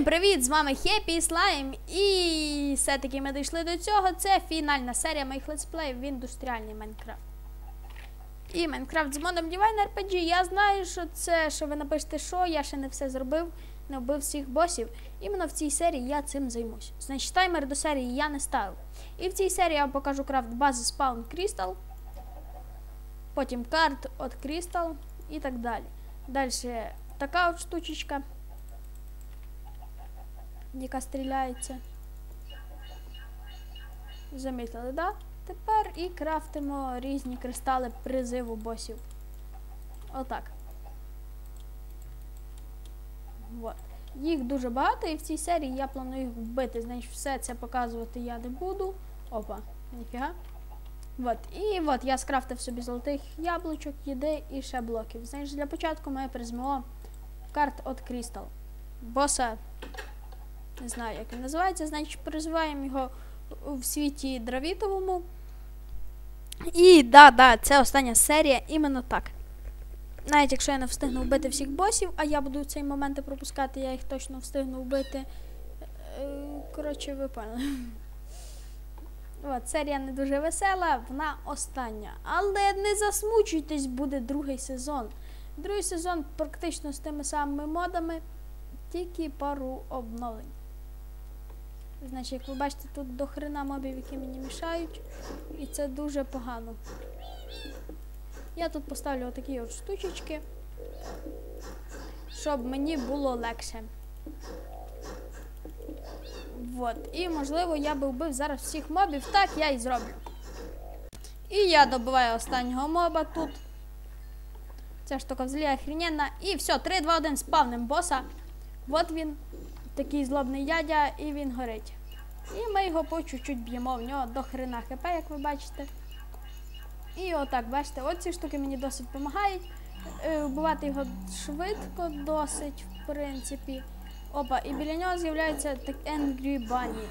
Всім привіт! З вами Хеппі Слайм. І все-таки ми дійшли до цього. Це фінальна серія моїх летсплеїв в індустріальний Майнкрафт. І Майнкрафт з модом Divine RPG. Я знаю, що це, що ви напишете, що я ще не все зробив, не вбив всіх босів. Іменно в цій серії я цим займусь. Значить, таймер до серії я не ставив. І в цій серії я вам покажу крафт бази Spawn Crystal, потім карт от Crystal і так далі. Далі така от штучечка яка стріляється. Замітили, да? Тепер і крафтимо різні кристали призиву босів. Отак. Вот. Їх дуже багато, і в цій серії я планую їх вбити. Значить, все це показувати я не буду. Опа, ніфіга. Вот. І от я скрафтив собі золотих яблучок, їди і ще блоків. Значить, для початку ми призмемо карт от Crystal. Боса не знаю, як він називається, значить призиваємо його в світі дравітовому. І да, да, це остання серія іменно так. Навіть якщо я не встигну вбити всіх босів, а я буду в цей момент пропускати, я їх точно встигну вбити. Е, коротше, ви поняли. От, серія не дуже весела, вона остання. Але не засмучуйтесь, буде другий сезон. Другий сезон практично з тими самими модами, тільки пару обновлень. Значить, як ви бачите, тут до хрена мобів, які мені мішають. І це дуже погано. Я тут поставлю отакі от штучечки, щоб мені було легше. Вот. І, можливо, я би вбив зараз всіх мобів, так я і зроблю. І я добиваю останнього моба тут. Ця штука взагалі охрененна. І все, 3, 2, 1, спавним боса. От він такий злобний дядя, і він горить. І ми його по чуть-чуть б'ємо в нього до хрена хп, як ви бачите. І отак, бачите, оці штуки мені досить допомагають. Е, вбивати його швидко, досить, в принципі. Опа, і біля нього з'являється так Angry Bunny.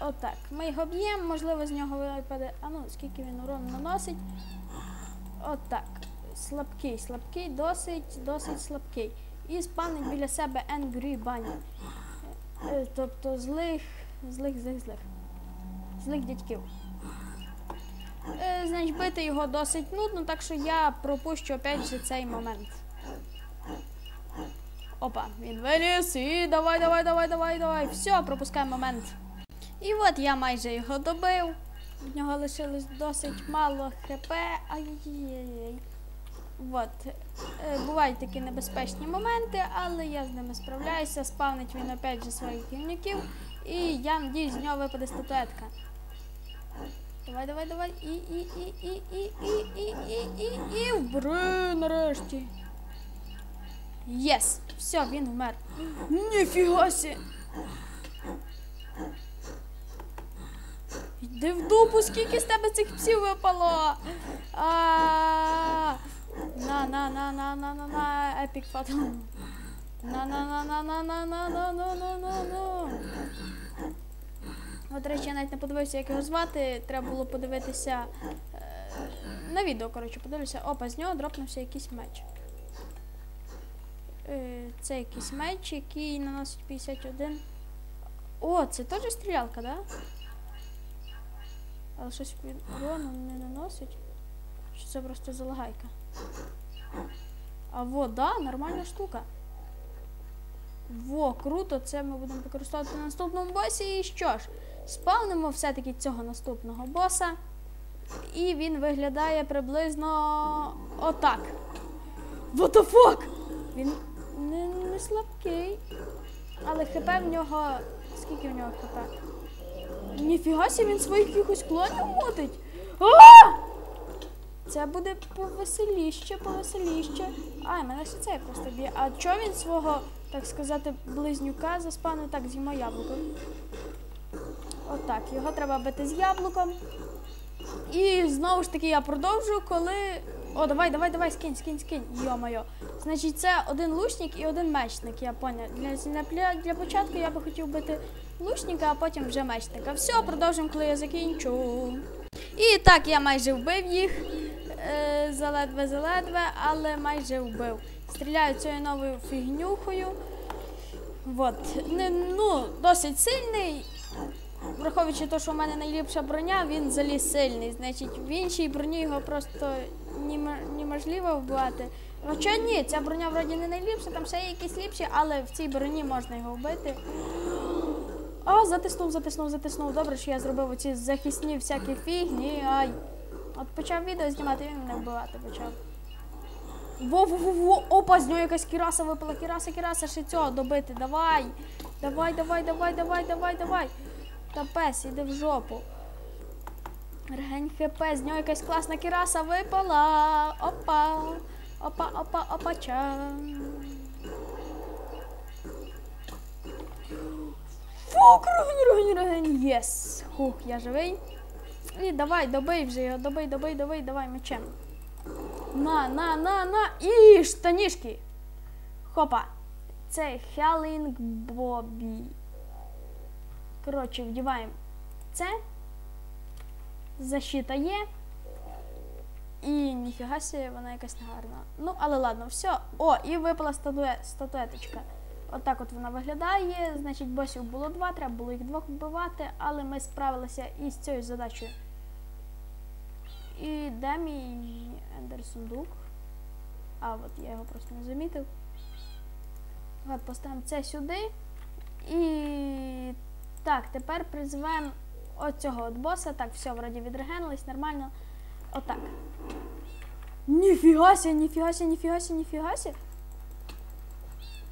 Отак. Ми його б'ємо, можливо, з нього випаде. А ну, скільки він урону наносить. Отак. Слабкий, слабкий, досить, досить слабкий і спавнить біля себе Angry Bunny. Е, Тобто злих, злих, злих, злих. Злих дядьків. Е, Значить, бити його досить нудно, так що я пропущу опять же цей момент. Опа, він виліз і давай, давай, давай, давай, давай. Все, пропускаємо момент. І от я майже його добив. В нього лишилось досить мало хп. Ай-яй-яй. От. Е, Бувають такі небезпечні моменти, але я з ними справляюся. Спавнить він опять же своїх гівнюків. І я надіюсь, з нього випаде статуетка. Давай, давай, давай. І, і, і, і, і, і, і, і, і, і вбри нарешті. Єс! Все, він вмер. Ніфіга сі! Йди в дупу, скільки з тебе цих псів випало. А на на на на на на на епік фатал. На на на на на на на на на на на на От, речі, я навіть не подивився, як його звати. Треба було подивитися е, на відео, коротше, подивлюся. Опа, з нього дропнувся якийсь меч. Е, це якийсь меч, який наносить 51. О, це теж стрілялка, да? Але щось урону не наносить. Чи це просто залагайка? А во, да, нормальна штука. Во, круто, це ми будемо використовувати на наступному босі. І що ж, спавнимо все-таки цього наступного боса. І він виглядає приблизно отак. What the fuck? Він не, не слабкий. Але хп в нього. Скільки в нього хп? Ніфіга сі, він своїх якихось клонів мотить. А! Це буде повеселіще, повеселіще. Ай, мене ще це просто б'є. А чого він свого, так сказати, близнюка заспавнив так з'їмо яблуко? Отак, його треба бити з яблуком. І знову ж таки я продовжу, коли. О, давай, давай, давай, скинь, скинь, скинь. Йо-моє. Значить, це один лучник і один мечник, я поняв. Для, для, для початку я би хотів бити лучника, а потім вже мечника. Все, продовжимо, коли я закінчу. І так, я майже вбив їх. Заледве-заледве, але майже вбив. Стріляю цією новою фігнюхою. От. Не, ну, досить сильний. Враховуючи те, що в мене найліпша броня, він заліз сильний. Значить, в іншій броні його просто неможливо вбивати. Хоча ні, ця броня вроді не найліпша, там ще є якісь ліпші, але в цій броні можна його вбити. А, затиснув, затиснув, затиснув. Добре, що я зробив оці захисні всякі фігні. Ай. От почав відео знімати, він мене вбивати почав. Во-во-во-во, опа, з нього якась кіраса випала, кіраса, кіраса, ще цього добити. Давай. Давай, давай, давай, давай, давай, давай. Та пес, іди в жопу. Регень хп, з нього якась класна кіраса випала. Опа. Опа, опа, опача. Фук, рогень, рогень, рогень. Єс. Хух, я живий. І давай, добий вже його, добий, добий, добий, давай мечем. На, на, на, на. І штанішки. Хопа. Це Хелінг Бобі. Коротше, вдіваємо це. Защита є. І ніфіга себе, вона якась негарна. Ну, але ладно, все. О, і випала статуе... статуеточка. Отак от вона виглядає. Значить, босів було два, треба було їх двох вбивати, але ми справилися із цією задачею. І де мій ендер сундук? А, от я його просто не замітив. От, поставимо це сюди. І так, тепер призиваємо оцього от боса. Так, все, вроді відрегенились, нормально. Отак. Ніфіга ся, ніфіга ся, ніфіга ся, ніфіга ся.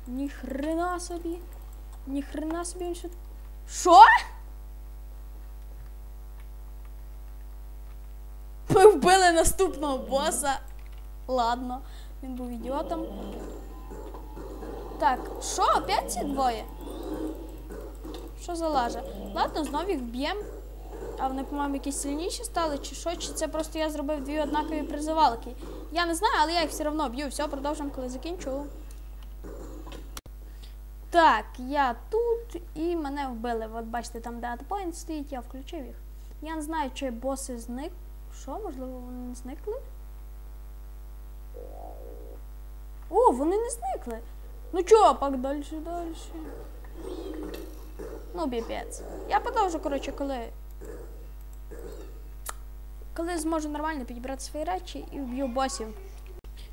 Ніхрена собі. Ніхрена собі він що. Що? Ми вбили наступного боса. Ладно, він був ідіотом. Так, що, опять ці двоє? Що за лажа? Ладно, знов їх вб'ємо. А вони, по-моєму, якісь сильніші стали, чи що, чи це просто я зробив дві однакові призивалки. Я не знаю, але я їх все одно б'ю. Все, продовжимо, коли закінчу. Так, я тут і мене вбили. От бачите, там де Adpoint стоїть, я включив їх. Я не знаю, чи боси зник. Що, можливо, вони не зникли? О, вони не зникли. Ну чого, пак далі, далі. Ну, біпець. Я продовжу, коротше, коли. Коли зможу нормально підібрати свої речі і вб'ю босів.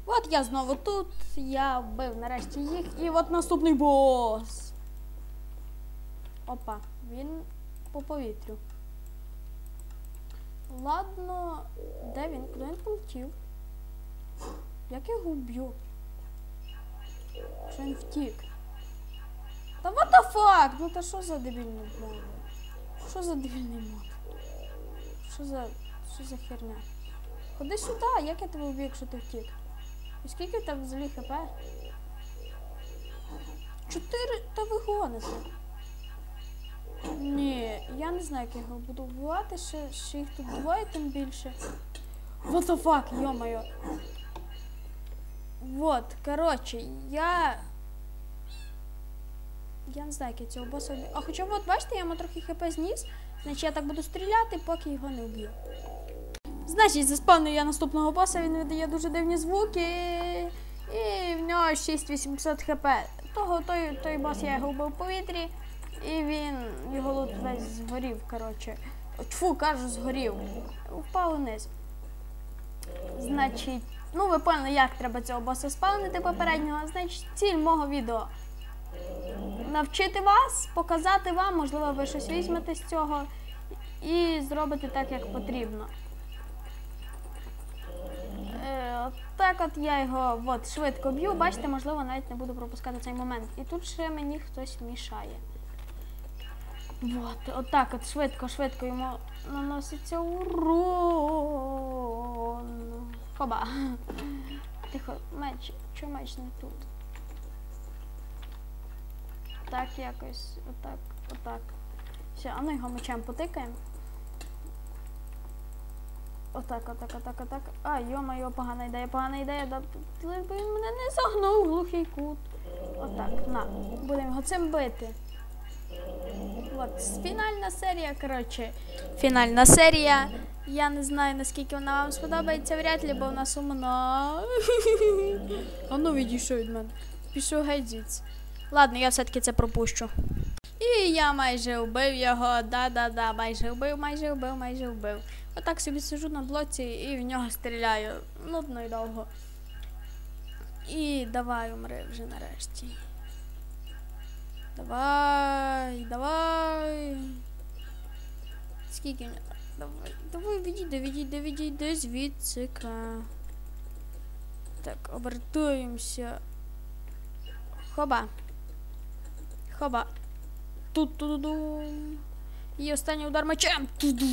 От я знову тут, я вбив нарешті їх, і от наступний бос. Опа, він по повітрю. Ладно, де він? Куди він полетів? Як його вб'ю? Що він втік? Та what the fuck? Ну та що за дебільний мод? Що за дебільний мод? Що за. Що за херня? Ходи сюди, як я тебе вб'ю, якщо ти втік? І скільки тебе взагалі хп? Чотири та вигонити. Ні, я не знаю, як я його буду вбивати, ще, ще їх тут двоє, тим більше. What the fuck, йо-моє. Вот, коротше, я. Я не знаю, як я цього боса. А хоча от бачите, я йому трохи хп зніс, значить я так буду стріляти, поки його не вб'ю. Значить, заспавнив я наступного боса, він видає дуже дивні звуки. І в нього 6800 хп. Того той, той бос я його вбив в повітрі, і він його лут весь згорів, коротше. Тьфу, кажу, згорів. Впав вниз. Значить, ну ви поняли, як треба цього боса спавнити попереднього. Значить, ціль мого відео. Навчити вас, показати вам, можливо, ви щось візьмете з цього і зробите так, як потрібно. Е, так от я його от, швидко б'ю, бачите, можливо, навіть не буду пропускати цей момент. І тут ще мені хтось мішає. От, отак от швидко, швидко йому наноситься урон. Хоба. Тихо, меч, чого меч не тут? Так якось, отак, отак. Все, а ну його мечем потикаємо. Отак, отак, отак, отак. А, йо-моє, погана ідея, погана ідея. Да, він мене не загнув глухий кут. Отак, на. Будемо його цим бити. От, фінальна серія, коротше. Фінальна серія. Я не знаю, наскільки вона вам сподобається, вряд ли, бо вона сумна. А ну відійшов від мене. Пішов геть звідси. Ладно, я все-таки це пропущу. І я майже вбив його. Да-да-да, майже вбив, майже вбив, майже вбив. Отак собі сижу на блоці і в нього стріляю. Нудно і довго. І давай умри вже нарешті. Давай, давай. Скільки нього? Давай, давай, відійди, відійди, відійди звідсика. Так, обертаємося. Хоба. Хоба. тут ту ду І останній удар мечем. Ту-ду.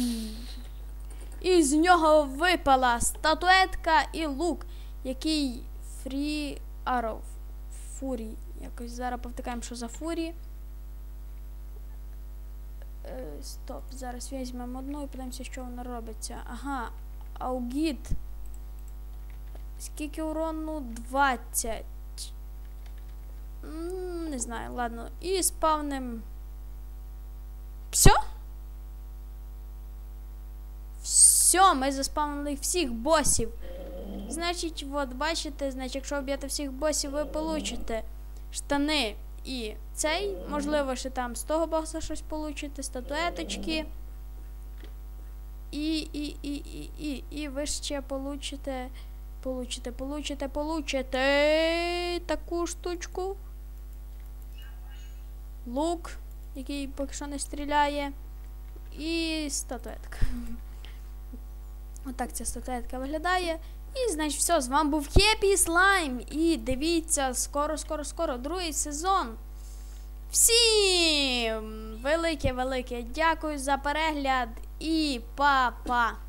І з нього випала статуетка і лук, який Free Arrow. Фурі. Якось зараз повтикаємо, що за фурі. Е, стоп, зараз візьмемо одну і подивимося, що вона робиться. Ага, аугіт. Скільки урону? 20. М, Не знаю, ладно. І спавним. Все? Все, ми заспавнили всіх босів. Значить, от, бачите, значить, якщо об'єте всіх босів, ви получите штани і цей. Можливо, ще там з того боса щось получите, статуеточки. І, і, і, і, і, і ви ще получите. Получите, получите, получите таку штучку. Лук, який поки що не стріляє. І статуетка. Отак ця статуетка виглядає. І, значить, все, з вами був Хеппі Слайм. І дивіться, скоро, скоро, скоро, другий сезон. Всім велике-велике дякую за перегляд і па-па!